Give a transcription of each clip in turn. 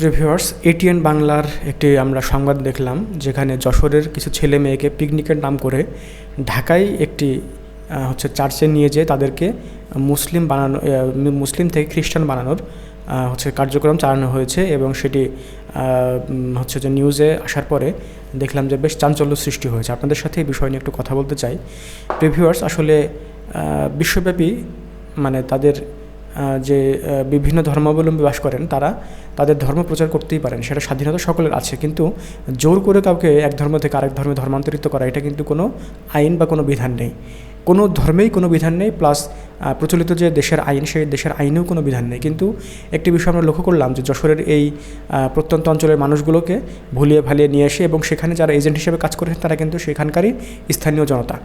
Previewers ATN বাংলার একটি আমরা সংবাদ দেখলাম, যেখানে যশোরের কিছু ছেলে মেয়েকে পিকনিকের নাম করে ঢাকায় একটি হচ্ছে চার্চে নিয়ে যেয়ে তাদেরকে মুসলিম বানানো মুসলিম থেকে খ্রিস্টান বানানোর হচ্ছে কার্যক্রম চালানো হয়েছে এবং সেটি হচ্ছে যে নিউজে আসার পরে দেখলাম যে বেশ চাঞ্চল্য সৃষ্টি হয়েছে। আপনাদের সাথে এই বিষয় নিয়ে একটু কথা বলতে চাই। প্রিভিউয়ার্স আসলে বিশ্বব্যাপী মানে তাদের যে বিভিন্ন ধর্মাবলম্বী বাস করেন, তারা তাদের ধর্ম প্রচার করতেই পারেন, সেটা স্বাধীনতা সকলের আছে। কিন্তু জোর করে কাউকে এক ধর্ম থেকে আরেক ধর্মে ধর্মান্তরিত করা, এটা কিন্তু কোনো আইন বা কোনো বিধান নেই। কোনো ধর্মেই কোনো বিধান নেই, প্লাস প্রচলিত যে দেশের আইন, সেই দেশের আইনেও কোনো বিধান নেই। কিন্তু একটি বিষয় আমরা লক্ষ্য করলাম যে, যশোরের এই প্রত্যন্ত অঞ্চলের মানুষগুলোকে ভুলিয়ে ভালিয়ে নিয়ে এসে এবং সেখানে যারা এজেন্ট হিসেবে কাজ করেছেন, তারা কিন্তু সেখানকারই স্থানীয় জনতা।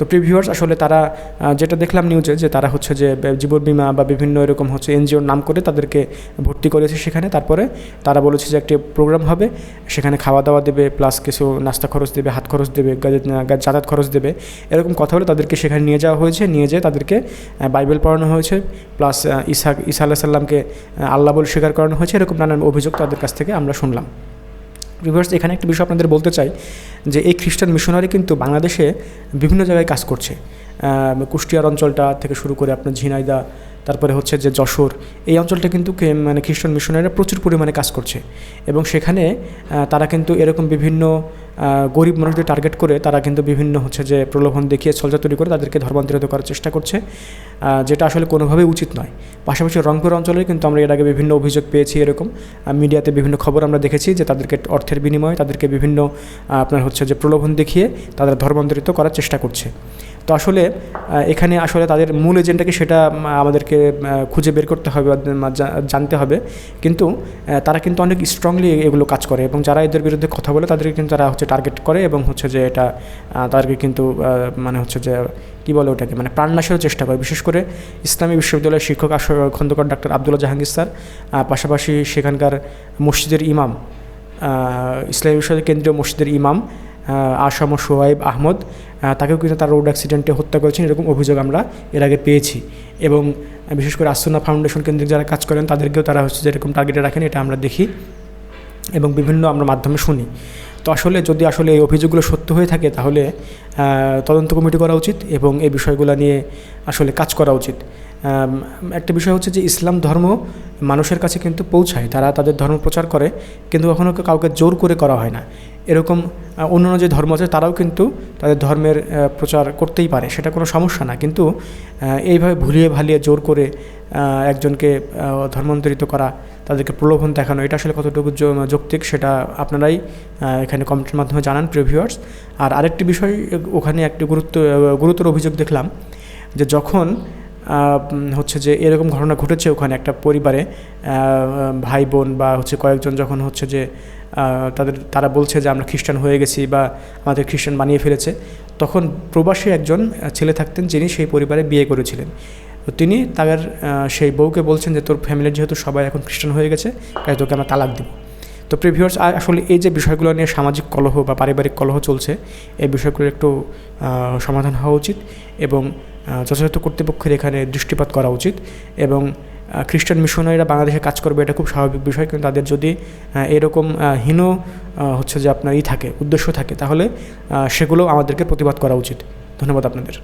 তো প্রিভিউয়ার্স আসলে তারা যেটা দেখলাম নিউজে যে তারা হচ্ছে যে জীবন বিমা বা বিভিন্ন এরকম হচ্ছে এনজিওর নাম করে তাদেরকে ভর্তি করেছে সেখানে। তারপরে তারা বলেছে যে একটি প্রোগ্রাম হবে, সেখানে খাওয়া দাওয়া দেবে প্লাস কিছু নাস্তা খরচ দেবে, হাত খরচ দেবে যাতায়াত খরচ দেবে। এরকম কথা বলে তাদেরকে সেখানে নিয়ে যাওয়া হয়েছে, নিয়ে যেয়ে তাদেরকে বাইবেল পড়ানো হয়েছে প্লাস ইসা ইসা আল্লাহ সাল্লামকে আল্লাহ বলে স্বীকার করানো হয়েছে। এরকম নানান অভিযোগ তাদের কাছ থেকে আমরা শুনলাম। রিভার্স এখানে একটা বিষয় আপনাদের বলতে চাই, যে এই খ্রিস্টান মিশনারি কিন্তু বাংলাদেশে বিভিন্ন জায়গায় কাজ করছে। কুষ্টিয়ার অঞ্চলটা থেকে শুরু করে আপনার ঝিনাইদা তারপরে হচ্ছে যে যশোর, এই অঞ্চলটা কিন্তু মানে খ্রিস্টান মিশনারিরা প্রচুর পরিমাণে কাজ করছে। এবং সেখানে তারা কিন্তু এরকম বিভিন্ন গরিব মানুষদের টার্গেট করে তারা কিন্তু বিভিন্ন হচ্ছে যে প্রলোভন দেখিয়ে সলজা তৈরি করে তাদেরকে ধর্মান্তরিত করার চেষ্টা করছে যেটা আসলে কোনোভাবেই উচিত নয়। পাশাপাশি রংপুর অঞ্চলে কিন্তু আমরা এর আগে বিভিন্ন অভিযোগ পেয়েছি এরকম মিডিয়াতে বিভিন্ন খবর আমরা দেখেছি যে তাদেরকে অর্থের বিনিময়ে তাদেরকে বিভিন্ন আপনার হচ্ছে যে প্রলোভন দেখিয়ে তাদের ধর্মান্তরিত করার চেষ্টা করছে। তো আসলে এখানে আসলে তাদের মূল এজেন্টটাকে সেটা আমাদেরকে খুঁজে বের করতে হবে জানতে হবে। কিন্তু তারা কিন্তু অনেক স্ট্রংলি এগুলো কাজ করে এবং যারা এদের বিরুদ্ধে কথা বলে তাদেরকে কিন্তু তারা হচ্ছে টার্গেট করে এবং হচ্ছে যে এটা তাদেরকে কিন্তু মানে হচ্ছে যে, কী বলে ওটাকে মানে প্রাণনাশেরও চেষ্টা করে। বিশেষ করে ইসলামী বিশ্ববিদ্যালয়ের শিক্ষক আশ খন্দকার ডাক্তার আবদুল্লাহ জাহাঙ্গীর স্যার পাশাপাশি সেখানকার মসজিদের ইমাম ইসলামী বিশ্ববিদ্যালয় কেন্দ্রীয় মসজিদের ইমাম আসাম সোহাইব আহমদ তাকেও কিন্তু তার রোড অ্যাক্সিডেন্টে হত্যা করেছেন, এরকম অভিযোগ আমরা এর আগে পেয়েছি। এবং বিশেষ করে আসুনা ফাউন্ডেশন কেন্দ্রিক যারা কাজ করেন, তাদেরকেও তারা হচ্ছে যেরকম টার্গেটে রাখেন, এটা আমরা দেখি। এবং বিভিন্ন আমরা মাধ্যমে শুনি। তো আসলে যদি আসলে এই অভিযোগগুলো সত্য হয়ে থাকে, তাহলে তদন্ত কমিটি করা উচিত এবং এই বিষয়গুলো নিয়ে আসলে কাজ করা উচিত। একটা বিষয় হচ্ছে যে ইসলাম ধর্ম মানুষের কাছে কিন্তু পৌঁছায়, তারা তাদের ধর্ম প্রচার করে, কিন্তু কখনো কাউকে জোর করে করা হয় না। এরকম অন্যান্য যে ধর্ম আছে, তারাও কিন্তু তাদের ধর্মের প্রচার করতেই পারে, সেটা কোনো সমস্যা না। কিন্তু এইভাবে ভুলিয়ে ভালিয়ে জোর করে একজনকে ধর্মান্তরিত করা, তাদেরকে প্রলোভন দেখানো, এটা আসলে কতটুকু যৌক্তিক সেটা আপনারাই এখানে কমেন্টের মাধ্যমে জানান প্রিভিউয়ার্স আর আরেকটি বিষয়, ওখানে একটি গুরুত্ব গুরুতর অভিযোগ দেখলাম, যে যখন হচ্ছে যে এরকম ঘটনা ঘটেছে ওখানে একটা পরিবারে ভাই বোন বা হচ্ছে কয়েকজন যখন হচ্ছে যে তাদের, তারা বলছে যে আমরা খ্রিস্টান হয়ে গেছি বা আমাদের খ্রিস্টান বানিয়ে ফেলেছে। তখন প্রবাসী একজন ছেলে থাকতেন যিনি সেই পরিবারে বিয়ে করেছিলেন। তো তিনি তাদের সেই বউকে বলছেন যে তোর ফ্যামিলির যেহেতু সবাই এখন খ্রিস্টান হয়ে গেছে, তাই তোকে আমরা তালাক দিব। তো প্রিভিউয়ার্স আসলে এই যে বিষয়গুলো নিয়ে সামাজিক কলহ বা পারিবারিক কলহ চলছে, এই বিষয়গুলোর একটু সমাধান হওয়া উচিত এবং যথাযথ কর্তৃপক্ষের এখানে দৃষ্টিপাত করা উচিত এবং খ্রিস্টান মিশনারিরা বাংলাদেশে কাজ করবে, এটা খুব স্বাভাবিক বিষয়। কিন্তু তাদের যদি এরকম হীন হচ্ছে যে আপনার ই থাকে, উদ্দেশ্য থাকে, তাহলে সেগুলো আমাদেরকে প্রতিবাদ করা উচিত। ধন্যবাদ আপনাদের।